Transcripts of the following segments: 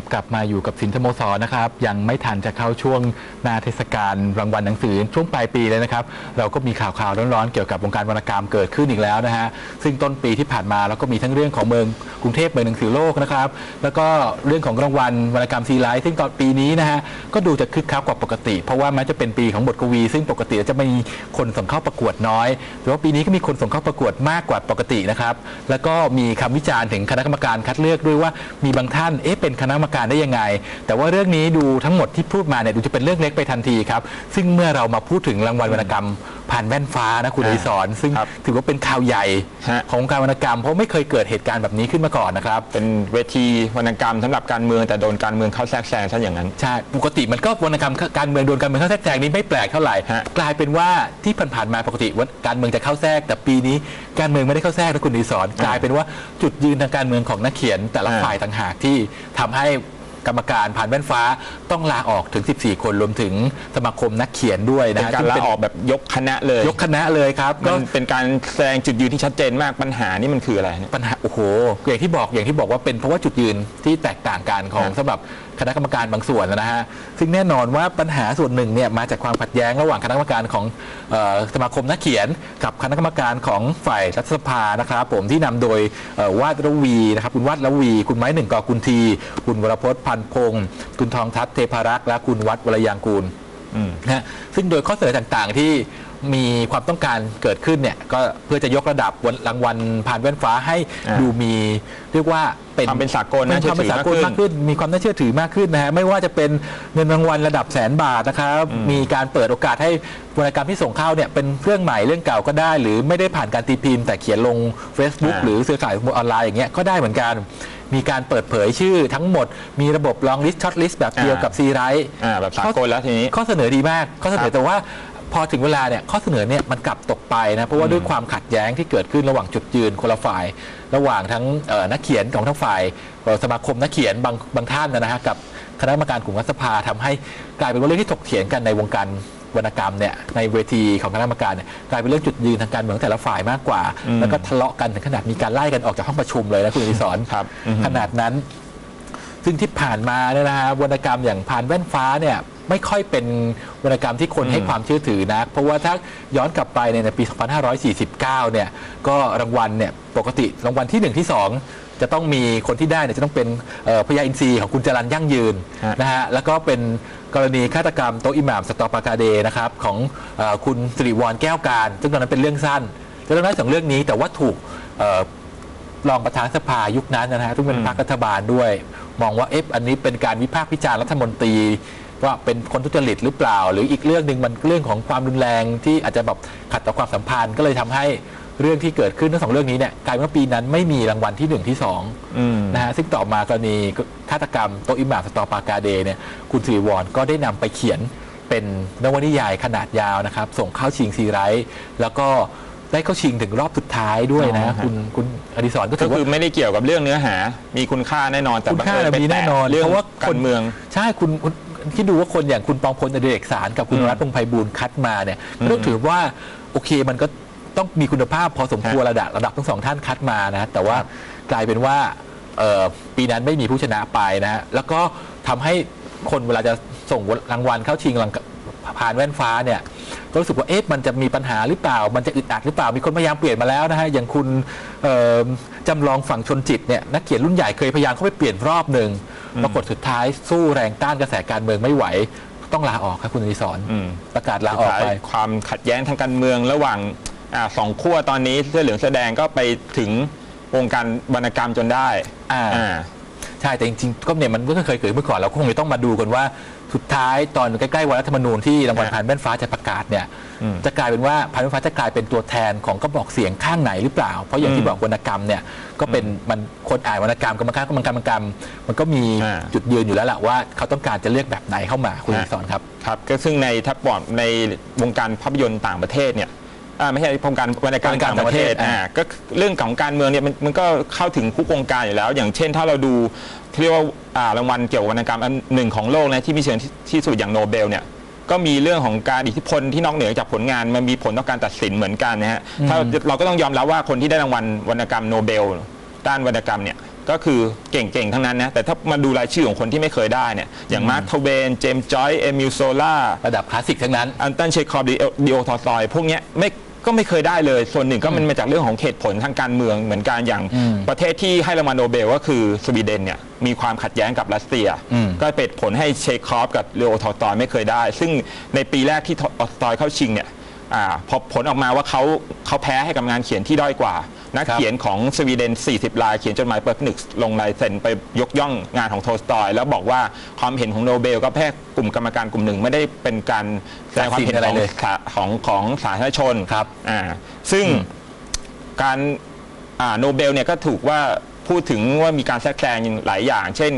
ครับกลับมาอยู่กับสินสโมสรนะครับ ยังไม่ทันจะเข้าช่วงนาเทศกาลรางวัลหนังสือช่วงปลายปีเลยนะครับ เราก็มีข่าวข่าวร้อนๆเกี่ยวกับวงการวรรณกรรมเกิดขึ้นอีกแล้วนะฮะซึ่งต้นปีที่ผ่านมาเราก็มีทั้งเรื่องของเมืองกรุงเทพเมืองหนังสือโลกนะครับ แล้วก็เรื่องของรางวัลวรรณกรรมซีไลท์ซึ่งตอนปีนี้นะฮะก็ดูจะคึกคักกว่าปกติ เพราะว่าแม้จะเป็นปีของบทกวี ซึ่งปกติจะมีคนส่งเข้าประกวดน้อยแต่ว่าปีนี้ก็มีคนส่งเข้าประกวดมากกว่าปกตินะครับแล้วก็มีคำวิจารณ์ถึงคณะกรรมการคัดเลือกด้วยว่ามีบางท่านเอ๊ะเป็นคณะกรรมการได้ยังไง แต่ว่าเรื่องนี้ดูทั้งหมดที่พูดมาเนี่ยดูจะเป็นเรื่องเล็กไปทันทีครับ ซึ่งเมื่อเรามาพูดถึงรางวัลวรรณกรรม ผ่านแว่นฟ้านะคุณออ่าดิศรซึ่งครับถือว่าเป็นข่าวใหญ่ฮะ ของวงการวรรณกรรม เพราะไม่เคยเกิดเหตุการณ์แบบนี้ขึ้นมาก่อนนะครับ เป็นเวทีวรรณกรรมสำหรับการเมืองแต่โดนการเมืองเข้าแทรกแซงซะอย่างนั้น ใช่ ปกติมันก็วรรณกรรมการเมืองโดนการเมืองเข้าแทรกแซงนี่ไม่แปลกเท่าไหร่ ฮะ กลายเป็นว่าที่ผ่านๆมาปกติว่าการเมืองจะเข้าแทรก แต่ปีนี้การเมืองไม่ได้เข้าแทรกนะคุณดิศรกลายเป็นว่าจุดยืนทางการเมืองของนักเขียนแต่ละอ่า ฝ่ายต่างหากที่ทำให้ กรรมการผ่านแว่นฟ้าต้องลาออกถึง 14 คนรวมถึงสมาคมนักเขียนด้วยเป็นะนฮะการซึ่งลาเป็นออกแบบยกคณะเลย ยกคณะเลยครับมัก็นเป็นการแสดงจุดยืนที่ชัดเจนมากปัญหานี่มันคืออะไรเนี่ยปัญหาโอ้โหอย่างที่บอกอย่างที่บอกว่าเป็นเพราะว่าจุดยืนที่แตกต่างกันของฮะสำหรับ คณะกรรมการบางส่วนนะฮะซึ่งแน่นอนว่าปัญหาส่วนหนึ่งเนี่ยมาจากความขัดแย้งระหว่างคณะกรรมการของเออสมาคมนักเขียน กับคณะกรรมการของฝ่ายรัฐสภานะครับผมที่นำโดยเอ่อวาดระวีนะครับคุณวาดระวี คุณไม้หนึ่งกอกุลที คุณวรพจน์พันพงศ์คุณทองทัศน์เทพารักษ์และคุณวัดวรยางกูลอืมนะฮะซึ่งโดยข้อเสนอต่างๆที่ มีความต้องการเกิดขึ้นเนี่ยก็เพื่อจะยกระดับวันรางวัลผ่านแว่นฟ้าให้อ่า ดูมี เรียกว่าเป็นความเป็นสากลน่าเชื่ควาอมเป็ถืนอสากลมามากกขึ้ขึ้นนมีความน่าเชื่อถือมากขึ้นนะฮะไม่ว่าจะเป็นเงินรางวัลระดับแสนบาทนะครับมีการเปิดโอกาสให้วรรณกรรมที่ส่งเข้าเนี่ยเป็นเรื่องใหม่เรื่องเก่าก็ได้ หรือไม่ได้ผ่านการตีพิมพ์ แต่เขียนลง Facebook อ่า หรือสื่อข่าวออนไลน์อย่างเงี้ยก็ได้เหมือนกัน มีการเปิดเผยชื่อทั้งหมดมีระบบ long list short list แบบเดียวกับซีไรท์อ่าแบบสากลแล้วทีนี้ ข้อเสนอดีมาก ข้อเสนครัอบแต่ว่า พอถึงเวลาเนี่ยข้อเสนอเนี่ยมันกลับตกไปนะเพราะว่าด้วยความขัดแย้งที่เกิดขึ้นระหว่างจุดยืนคนละฝ่าย ระหว่างทั้งเอ่อนักเขียนของทั้งฝ่ายเอ่อสมาคมนักเขียนบางบางท่านนะฮะกับคณะกรรมการกลุ่มรัฐสภาทำให้กลายเป็นว่าเรื่องที่ถกเถียงกันในวงการวรรณกรรมเนี่ยในเวทีของคณะกรรมการเนี่ยกลายเป็นเรื่องจุดยืนทางการเมืองแต่ละฝ่ายมากกว่าอืมแล้วก็ทะเลาะกันถึงขนาดมีการไล่กันออกจากห้องประชุมเลยนะคุณอดิศรครับอือฮึขนาดนั้น ซึ่งที่ผ่านมาเนี่ยนะฮะวรรณกรรมอย่างผ่านแว่นฟ้าเนี่ย ไม่ค่อยเป็นวรรณกรรมที่คนให้ความเชื่อถือนะเพราะว่าถ้าย้อนกลับไปในปี 2549 เนี่ยก็รางวัลเนี่ยปกติรางวัลที่ 1 ที่ 2 จะต้องมีคนที่ได้เนี่ยจะต้องเป็นเอ่อพญาอินทรีของคุณจรันยั่งยืนฮะนะฮะแล้วก็เป็นกรณีฆาตกรรมโตะอิหม่ามสตอปากาเดนะครับของเออคุณสิริวรแก้วการ ซึ่งตอนนั้นเป็นเรื่องสั้นจะเรื่องนั้นสองเรื่องนี้แต่ว่าถูกเอ่อรองประธานสภายุคนั้นนะฮะซึ่งเป็นอืมพรรครัฐบาลด้วย มองว่าเอ๊ะอันนี้เป็นการวิพากษ์วิจารณ์รัฐมนตรี ว่าเป็นคนทุจริตหรือเปล่า หรืออีกเรื่องหนึ่งมันเรื่องของความรุนแรงที่อาจจะแบบขัดต่อความสัมพันธ์ก็เลยทำให้เรื่องที่เกิดขึ้นทั้งสองเรื่องนี้เนี่ยกลายเป็นว่าปีนั้นไม่มีรางวัลที่หนึ่งที่สองอืมนะฮะซึ่งต่อมากรณีฆาตกรรมโตะอิหม่ามสตอปากาเดเนี่ยคุณสิริวรก็ได้นำไปเขียนเป็นนวนิยายขนาดยาวนะครับ ส่งเข้าชิงซีไรต์แล้วก็ได้เข้าชิงถึงรอบสุดท้ายด้วยนะอ๋อฮะคุณคุณอดิศรก็ก็ถือว่าคือไม่ได้เกี่ยวกับเรื่องเนื้อหา มีคุณค่าแน่นอนแต่คุณค่าบังเอิญไปมีแน่นอน เรื่องเพราะว่าการเมือง ใช่คุณ คุณคิดดูว่าคนอย่างคุณปองพลอดิเรกสารกับคุณอืมรัฐพงษ์ไพบูลย์คัดมาเนี่ยอืมก็ต้องถือว่าโอเคมันก็ต้องมีคุณภาพพอสมควรฮะระดับระดับทั้งสองท่านคัดมานะแต่ว่าครับกลายเป็นว่าเอ่อปีนั้นไม่มีผู้ชนะไปนะฮะแล้วก็ทำให้คนเวลาจะส่งรางวัลเข้าชิงรางผ่านแว่นฟ้าเนี่ย ก็รู้สึกว่าเอ๊ะมันจะมีปัญหาหรือเปล่า มันจะอึดอัดหรือเปล่ามีคนพยายามเปลี่ยนมาแล้วนะฮะอย่างคุณเอ่อจำลองฝั่งชนจิตเนี่ยนักเขียนรุ่นใหญ่เคยพยายามเข้าไปเปลี่ยนรอบหนึ่งอืมปรากฏสุดท้ายสู้แรงต้านกระแสการเมืองไม่ไหวต้องลาออกครับคุณอดิศรอืมประกาศลาออกไปสุดท้ายความขัดแย้งทางการเมืองระหว่างอาสองขั้วตอนนี้เสื้อเหลืองเสื้อแดงก็ไปถึงวงการวรรณกรรมจนได้อ่าอ่าใช่แต่จริงๆก็เนี่ยมันก็เคยเกิดเมื่อก่อนเราก็คงจะต้องมาดูกันว่า สุดท้ายตอนใกล้ๆวันรัฐธรรมนูญที่รางวัลฮะผ่านแว่นฟ้าจะประกาศเนี่ยอืมจะกลายเป็นว่าผ่านแว่นฟ้าจะกลายเป็นตัวแทนของกระบอกเสียงข้างไหนหรือเปล่า เพราะอย่างอืที่มบอกวรรณกรรมเนี่ยก็เป็นมันคนอ่านวรรณกรรมกรรมการกรรมการกรรมการมันก็มีอ่าจุดยืนอยู่แล้วแหละว่าเขาต้องการจะเลือกแบบไหนเข้ามาคุณอฮะดิศรครับครับ ก็ซึ่งในทัพบอร์ดในวงการภาพยนตร์ต่างประเทศเนี่ยอ่าไม่ใช่วงการวรรณกรรมวรรณกรรมต่างประเทศต่างประเทศอ่าก็เรื่องของการเมืองเนี่ยมันมันก็เข้าถึงทุกวงการอยู่แล้ว อย่างเช่น ถ้าเราดู เรียกว่าอ่ารางวัลเกี่ยวกับวรรณกรรมอันหนึ่งของโลกนะที่มีเชิงที่ที่สุดอย่างโนเบลเนี่ยก็มีเรื่องของการอิทธิพลที่นอกเหนือจากผลงานมันมีผลต่อการตัดสินเหมือนกันนะฮะถ้าเราก็ต้องยอมรับว่าคนที่ได้รางวัลวรรณกรรมโนเบลด้านวรรณกรรมเนี่ยก็คือเก่งๆ ทั้งนั้นนะ แต่ถ้ามาดูรายชื่อของคนที่ไม่เคยได้เนี่ย อย่างมาร์คทเวน เจมส์จอย เอมิลโซล่า ระดับคลาสสิกทั้งนั้น อันตันเชคอบดิโอทอซอย พวกเนี้ยไม่ ก็ไม่เคยได้เลย ส่วนหนึ่งก็มันมาจากเรื่องของเหตุผลทางการเมืองเหมือนกันอย่างอืมประเทศที่ให้รางวัลโนเบลก็คือสวีเดนเนี่ยมีความขัดแย้งกับรัสเซียอืมก็เป็นผลให้เชคอฟกับเลโอทอตอยไม่เคยได้ ซึ่งในปีแรกที่ทอตอยเข้าชิงเนี่ย อาพอผลออกมาว่าเขาเขาแพ้ให้กับงานเขียนที่ด้อยกว่า นักครับเขียนของสวีเดน 40 ลายเขียนจดหมายเปิดผนึกลงลายเซ็นไปยกย่องงานของโทสตอย แล้วบอกว่าความเห็นของโนเบล ก็แค่กลุ่มกรรมการกลุ่มหนึ่งไม่ได้เป็นการแสดงความเห็นตัดสินอะไรของเลยสาของของสาธารณชนครับอ่าซึ่งอืมการอ่าโนเบลเนี่ยก็ถูกว่าพูดถึงว่ามีการแทรกแซงหลายอย่าง เช่น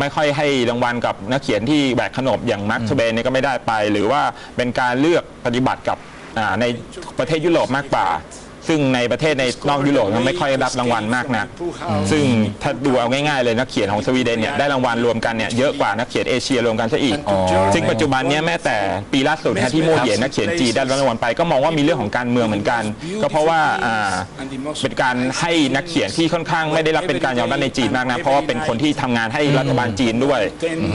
ไม่ค่อยให้รางวัลกับนักเขียนที่แบกขนบอย่างมาร์คทเบนเนี่ยก็ไม่ได้ไป หรือว่าเป็นการเลือกปฏิบัติกับอ่า ในประเทศยุโรปมากกว่า ซึ่งในประเทศในนอกยุโรปยังไม่ค่อยรับรางวัลมากนัก ซึ่งถ้าดูเอาง่ายๆเลยนักเขียนของสวีเดนเนี่ยได้รางวัลรวมกันเนี่ยเยอะกว่านักเขียนเอเชียรวมกันซะอีกอ๋อซึ่งปัจจุบันเนี้แม้แต่ปีล่าสุดนะที่โมเหยียนนักเขียนจีนได้รางวัลไป ก็มองว่ามีเรื่องของการเมืองเหมือนกัน ก็เพราะว่าอ่าเป็นการให้นักเขียนที่ค่อนข้างไม่ได้รับเป็นการยอมรับในจีนมากนะเพราะว่าเป็นคนที่ทำงานให้รัฐบาลจีนด้วย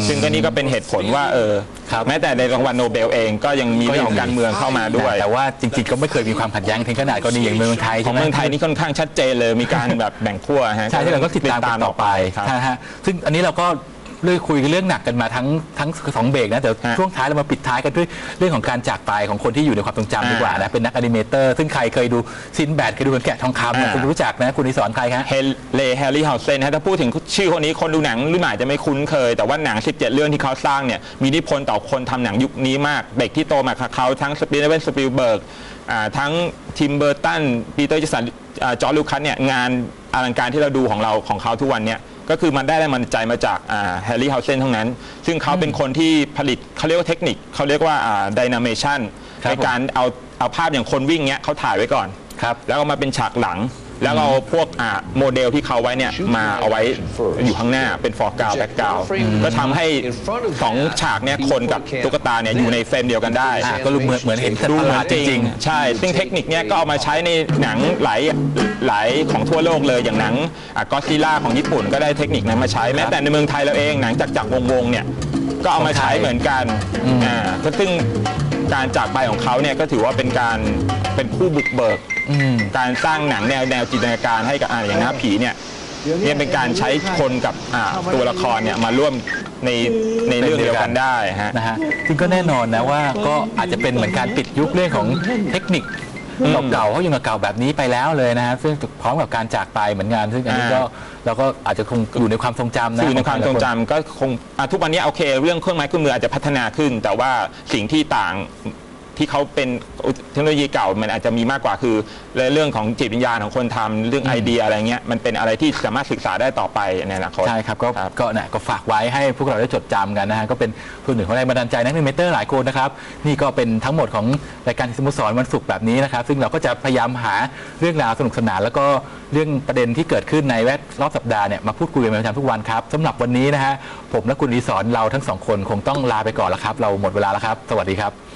ซึ่งก็นี่ก็เป็นเหตุผลว่าเออครับแม้แต่ในรางวัลโนเบลเองก็ยังมีเรื่องของการเมืองเข้ามาด้วย แต่ว่าจริงๆก็ไม่เคยมีความขัดแย้งถึงขนาดกรณีอย่างเมืองไทยขอใช่งไหมเมืองไทยนี่ค่อนข้างชัดเจนเลยมีการแบบแบ่งขั้วฮะใช่ที่เราก็ติดตามกันต่อไปครับนะฮะซึ่งอันนี้เราก็ เรื่องคุยกันเรื่องหนักกันมาทั้งทั้งสองเบรกนะแต่ฮะช่วงท้ายเรามาปิดท้ายกันด้วยเรื่องของการจากไปของคนที่อยู่ในความทรงจำดีกว่านะเป็นนักอนิเมเตอร์ซึ่งใครเคยดูซินแบดเคยดูเหมือนแกะทองคำนะอ่าคุณรู้จักนะคุณนิสอนใครครับเฮเลแฮร์รี่เฮาเซนฮะถ้าพูดถึงชื่อคนนี้คนดูหนังรุ่นใหม่จะไม่คุ้นเคย แต่ว่าหนัง 17 เรื่องที่เขาสร้างเนี่ยมีอิทธิพลต่อคนทำหนังยุคนี้มาก เด็กที่โตมากับเขาทั้งสปีดเวนสปิลเบิร์กทั้งทิมเบอร์ตันปีเตอร์จิสันจอร์ลูคัสเนี่ยงานอลังการที่เราดูของเราของเขาทุกวันเนี่ย ก็คือมันได้แรงบันดาลใจมาจากแฮร์รี่เฮาเซนทั้งนั้น ซึ่งเขาเป็นคนที่ผลิตเขาเรียกว่าเทคนิคเขาเรียกว่าดินาเมชันครับในการเอาเอาภาพอย่างคนวิ่งเนี้ยเขาถ่ายไว้ก่อนครับแล้วก็มาเป็นฉากหลัง แล้วเอาพวกอ่าโมเดลที่เขาไว้เนี่ยมาเอาไว้อยู่ข้างหน้าเป็นฟอร์กาวแบ็กกาวก็ทำให้สองฉากเนี่ยคนกับตุ๊กตาเนี่ยอยู่ในเฟรมเดียวกันได้ อ่าก็รู้เหมือนเหมือนเห็นสัตดูว์ประเหหมือลาดนจจริริงงใช่ ซึ่งเทคนิคเนี่ยก็เอามาใช้ในหนังหลายหลายของทั่วโลกเลย อย่างหนังก็ซิล่าของญี่ปุ่นก็ได้เทคนิคนั้นมาใช้ แม้แต่ในเมืองไทยเราเองหนังจากจากวงวงๆเนี่ย ก็เอามาใช้เหมือนกันอ่าซึ่ง การจากไปของเขาเนี่ยก็ถือว่าเป็นการเป็นผู้บุกเบิกอืมการสร้างหนังแนวแนวจินตนาการให้กับอ่าอย่างหน้าผีเนี่ยเนี่ยเป็นการใช้คนกับอ่าตัวละครเนี่ยมาร่วมในในเรื่องเดียวกันได้ฮะ นะฮะซึ่งก็แน่นอนนะว่าก็อาจจะเป็นเหมือนการปิดยุคเรื่องของเทคนิคอืม เก่าๆเขายังเก่าแบบนี้ไปแล้วเลยนะฮะซึ่งพร้อมกับการจากไปเหมือนกันซึ่งอันนี้ก็อ่าเราก็อาจจะคงอยู่ในความทรงจำนะอยู่ในความทรงขอจำก็คงอะทุกวันนี้โอเค เรื่องเครื่องไม้เครื่องมืออาจจะพัฒนาขึ้น แต่ว่าสิ่งที่ต่าง ที่เขาเป็นเทคโนโลยีเก่ามันอาจจะมีมากกว่าคือเรื่องของจิตวิญญาณของคนทำเรื่องไอเดียอะไรเงี้ยมันเป็นอะไรที่สามารถศึกษาได้ต่อไปในอนาคตใช่ครับก็ครับก็นะก็ฝากไว้ให้พวกเราได้จดจำกันนะฮะก็เป็นส่วนหนึ่งของแรงบันดาลใจนักนิเมเตอร์หลายคนนะครับนี่ก็เป็นทั้งหมดของรายการสโมุสรวันศุกร์แบบนี้นะครับ ซึ่งเราก็จะพยายามหาเรื่องราวสนุกสนานแล้วก็เรื่องประเด็นที่เกิดขึ้นในแวดรอบสัปดาห์เนี่ยมาพูดคุยกันเป็นประจำทุกวันครับสำหรับวันนี้นะฮะผมและคุณรีสอนเราทั้งสองคนคงต้องลาไปก่อนแล้วครับ เราหมดเวลาแล้วครับ สวัสดีครับ